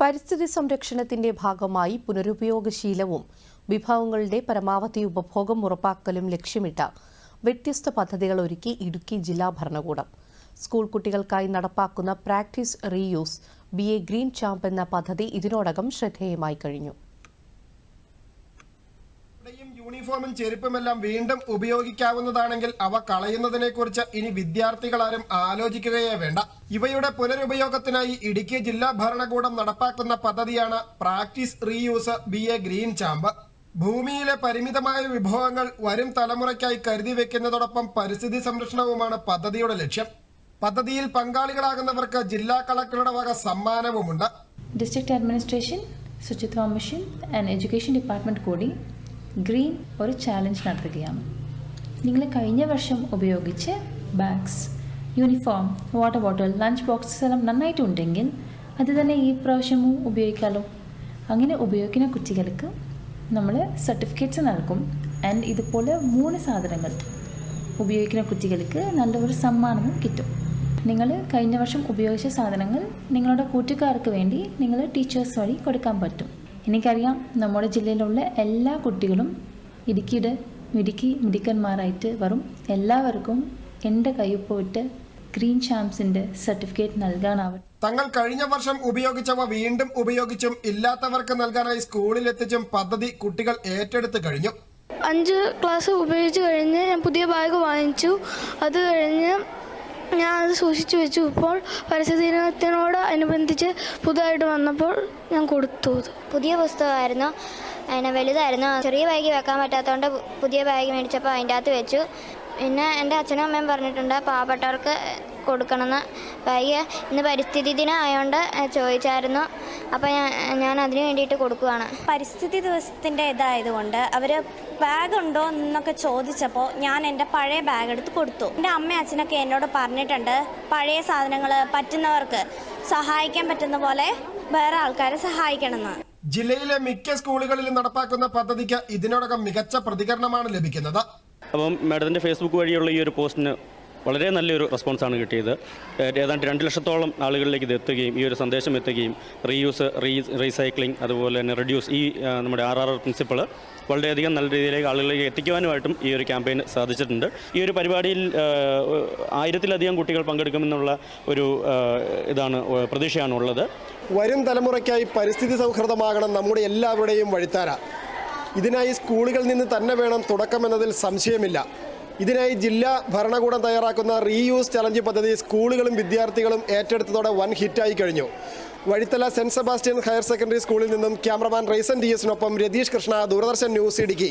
പരിസ്ഥിതി സംരക്ഷണത്തിന്റെ ഭാഗമായി പുനരുപയോഗശീലവും വിഭവങ്ങളുടെ പരമാവധി ഉപഭോഗം ഉറപ്പാക്കലും ലക്ഷ്യമിട്ട വ്യത്യസ്ത പദ്ധതികൾ ഒരുക്കി ഇടുക്കി ജില്ലാ ഭരണകൂടം. സ്കൂൾ കുട്ടികൾക്കായി നടപ്പാക്കുന്ന practice reuse be a green champ എന്ന പദ്ധതി ഇതിനോടകം ശ്രദ്ധേയമായി കഴിഞ്ഞു. യൂണിഫോമും ചെരുപ്പുമെല്ലാം വീണ്ടും ഉപയോഗിക്കാവുന്നതാണെങ്കിൽ അവ കളയുന്നതിനെക്കുറിച്ച് ഇനി വിദ്യാർത്ഥികളാരും ആലോചിക്കുകയേ വേണ്ട. ഇവയുടെ പുനരുപയോഗത്തിനായി ഇടുക്കി ജില്ലാ ഭരണകൂടം നടപ്പാക്കുന്ന പദ്ധതിയാണ് practice reuse be a green champ. ഭൂമിയിലെ പരിമിതമായ വിഭവങ്ങൾ വരും തലമുറയ്ക്കായി കരുതി വെക്കുന്നതോടൊപ്പം പരിസ്ഥിതി സംരക്ഷണവുമാണ് പദ്ധതിയുടെ ലക്ഷ്യം. പദ്ധതിയിൽ പങ്കാളികളാകുന്നവർക്ക് ജില്ലാ കളക്ടറുടെ വക സമ്മാനവുമുണ്ട്. District administration Suchitwa mission and education department കൂടി ഗ്രീൻ ഒരു ചാലഞ്ച് നടത്തുകയാണ്. നിങ്ങൾ കഴിഞ്ഞ വർഷം ഉപയോഗിച്ച് bags uniform water bottle lunch boxes എല്ലാം നന്നായിട്ടുണ്ടെങ്കിൽ അത് തന്നെ ഈ പ്രാവശ്യവും ഉപയോഗിക്കാമല്ലോ അങ്ങനെ ഉപയോഗിക്കുന്ന കുട്ടികൾക്ക് നമ്മൾ സർട്ടിഫിക്കറ്റ്സ് നൽകും. ആൻഡ് ഇതുപോലെ മൂന്ന് സാധനങ്ങൾ ഉപയോഗിക്കുന്ന കുട്ടികൾക്ക് നല്ലൊരു സമ്മാനവും കിട്ടും. നിങ്ങൾ കഴിഞ്ഞ വർഷം ഉപയോഗിച്ച സാധനങ്ങൾ നിങ്ങളുടെ കൂട്ടുകാർക്ക് വേണ്ടി നിങ്ങൾ ടീച്ചേഴ്സ് വഴി കൊടുക്കാൻ പറ്റും. എനിക്കറിയാം നമ്മുടെ ജില്ലയിലുള്ള എല്ലാ കുട്ടികളും ഇടുക്കിയുടെ മിടുക്കി മിടുക്കന്മാരായിട്ട് വരും. എല്ലാവർക്കും എന്റെ പോയിട്ട് ഗ്രീൻ ചാംസിന്റെ സർട്ടിഫിക്കറ്റ് നൽകാനാവട്ടെ. തങ്ങൾ കഴിഞ്ഞ വർഷം ഉപയോഗിച്ചവ വീണ്ടും ഉപയോഗിച്ചും ഇല്ലാത്തവർക്ക് നൽകാനായി സ്കൂളിൽ എത്തിച്ചും പദ്ധതി കുട്ടികൾ ഏറ്റെടുത്ത് കഴിഞ്ഞു. അഞ്ച് ക്ലാസ് ഉപയോഗിച്ച് കഴിഞ്ഞ് ഞാൻ പുതിയ ബാഗ് വാങ്ങിച്ചു. അത് കഴിഞ്ഞ് ഞാൻ അത് സൂക്ഷിച്ചു വെച്ചു. ഇപ്പോൾ പരിസ്ഥിതി ദിനത്തിനോട് അനുബന്ധിച്ച് പുതുതായിട്ട് വന്നപ്പോൾ ഞാൻ കൊടുത്തു പുതിയ പുസ്തകമായിരുന്നു. എന്നെ വലുതായിരുന്നു. ചെറിയ ബാഗ് വെക്കാൻ പറ്റാത്തതുകൊണ്ട് പുതിയ ബാഗ് മേടിച്ചപ്പോൾ അതിന്റെ അകത്ത് വെച്ചു. പിന്നെ എന്റെ അച്ഛനും അമ്മയും പറഞ്ഞിട്ടുണ്ട് പാവപ്പെട്ടവർക്ക് കൊടുക്കണമെന്ന്. ബാഗ് ഇന്ന് പരിസ്ഥിതി ദിനം ആയതുകൊണ്ട് ചോദിച്ചായിരുന്നു. അപ്പോൾ ഞാൻ ഞാൻ അതിന് വേണ്ടിയിട്ട് കൊടുക്കുകയാണ് പരിസ്ഥിതി ദിവസത്തിന്റെ ഇതായതുകൊണ്ട് അവർ ബാഗ് ഉണ്ടോ എന്നൊക്കെ ചോദിച്ചപ്പോൾ ഞാൻ എന്റെ പഴയ ബാഗ് എടുത്ത് കൊടുത്തു. എന്റെ അമ്മ അച്ഛനൊക്കെ എന്നോട് പറഞ്ഞിട്ടുണ്ട് പഴയ സാധനങ്ങൾ പറ്റുന്നവർക്ക് സഹായിക്കാൻ പറ്റുന്ന പോലെ വേറെ ആൾക്കാരെ സഹായിക്കണമെന്ന്. ജില്ലയിലെ മിക്ക സ്കൂളുകളിലും നടപ്പാക്കുന്ന പദ്ധതിക്ക് ഇതിനോടകം മികച്ച പ്രതികരണമാണ് ലഭിക്കുന്നത്. അപ്പം മാഡത്തിന്റെ ഫേസ്ബുക്ക് വഴിയുള്ള ഈ ഒരു പോസ്റ്റിന് വളരെ നല്ലൊരു റെസ്പോൺസാണ് കിട്ടിയത്. ഏതാണ്ട് രണ്ട് ലക്ഷത്തോളം ആളുകളിലേക്ക് ഇത് എത്തുകയും ഈ ഒരു സന്ദേശം എത്തുകയും റീയൂസ് റീ റീസൈക്ലിംഗ് അതുപോലെ തന്നെ റെഡ്യൂസ് ഈ നമ്മുടെ ആർ ആർ പ്രിൻസിപ്പിൾ വളരെയധികം നല്ല രീതിയിലേക്ക് ആളുകളിലേക്ക് എത്തിക്കുവാനുമായിട്ടും ഈ ഒരു ക്യാമ്പയിൻ സാധിച്ചിട്ടുണ്ട്. ഈ ഒരു പരിപാടിയിൽ ആയിരത്തിലധികം കുട്ടികൾ പങ്കെടുക്കുമെന്നുള്ള ഒരു ഇതാണ് പ്രതീക്ഷയാണ് ഉള്ളത് വരും തലമുറയ്ക്കായി പരിസ്ഥിതി സൗഹൃദമാകണം നമ്മുടെ എല്ലാവരുടെയും വഴിത്താര. ഇതിനായി സ്കൂളുകളിൽ നിന്ന് തന്നെ വേണം തുടക്കമെന്നതിൽ സംശയമില്ല. ഇതിനായി ജില്ലാ ഭരണകൂടം തയ്യാറാക്കുന്ന റീയൂസ് ചലഞ്ച് പദ്ധതി സ്കൂളുകളും വിദ്യാർത്ഥികളും ഏറ്റെടുത്തതോടെ വൻ ഹിറ്റായി കഴിഞ്ഞു. Vazhithala saint Sebastian higher secondary സ്കൂളിൽ നിന്നും ക്യാമറമാൻ റൈസൻ ഡി എസിനൊപ്പം രതീഷ് കൃഷ്ണ ദൂരദർശൻ ന്യൂസ് ഇടുക്കി.